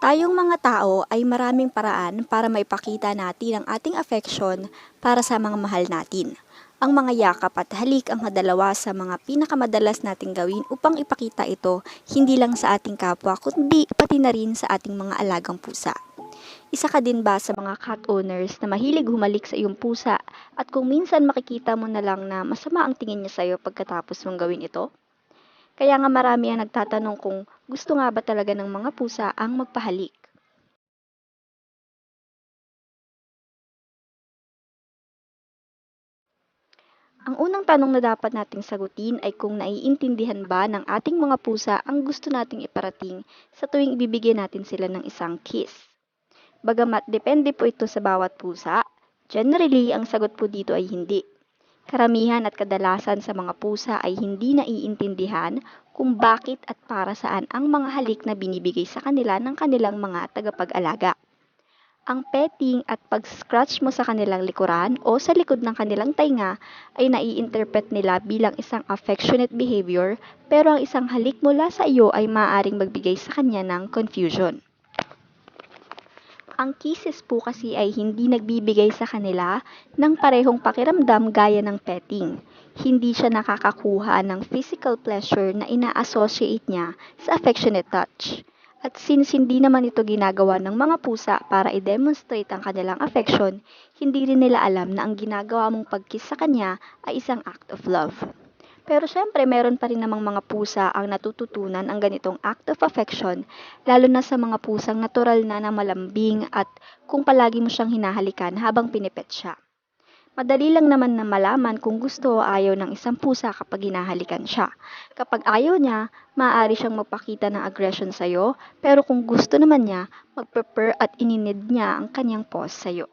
Tayong mga tao ay maraming paraan para maipakita natin ang ating affection para sa mga mahal natin. Ang mga yakap at halik ang kadalawa sa mga pinakamadalas nating gawin upang ipakita ito hindi lang sa ating kapwa kundi pati na rin sa ating mga alagang pusa. Isa ka din ba sa mga cat owners na mahilig humalik sa iyong pusa at kung minsan makikita mo na lang na masama ang tingin niya sa iyo pagkatapos mong gawin ito? Kaya nga marami ang nagtatanong kung gusto nga ba talaga ng mga pusa ang magpahalik. Ang unang tanong na dapat nating sagutin ay kung naiintindihan ba ng ating mga pusa ang gusto nating iparating sa tuwing ibibigay natin sila ng isang kiss. Bagamat depende po ito sa bawat pusa, generally ang sagot po dito ay hindi. Karamihan at kadalasan sa mga pusa ay hindi naiintindihan kung bakit at para saan ang mga halik na binibigay sa kanila ng kanilang mga tagapag-alaga. Ang petting at pag-scratch mo sa kanilang likuran o sa likod ng kanilang tainga ay nai-interpret nila bilang isang affectionate behavior pero ang isang halik mula sa iyo ay maaaring magbigay sa kanya ng confusion. Ang kisses po kasi ay hindi nagbibigay sa kanila ng parehong pakiramdam gaya ng petting. Hindi siya nakakakuha ng physical pleasure na ina-associate niya sa affectionate touch. At since hindi naman ito ginagawa ng mga pusa para i-demonstrate ang kanilang affection, hindi rin nila alam na ang ginagawa mong pagkiss sa kanya ay isang act of love. Pero syempre, meron pa rin namang mga pusa ang natututunan ang ganitong act of affection, lalo na sa mga pusang natural na na malambing at kung palagi mo siyang hinahalikan habang pinipet siya. Madali lang naman na malaman kung gusto o ayaw ng isang pusa kapag hinahalikan siya. Kapag ayaw niya, maaari siyang magpakita ng aggression sa'yo, pero kung gusto naman niya, mag-prefer at ininid niya ang kanyang paws sa'yo.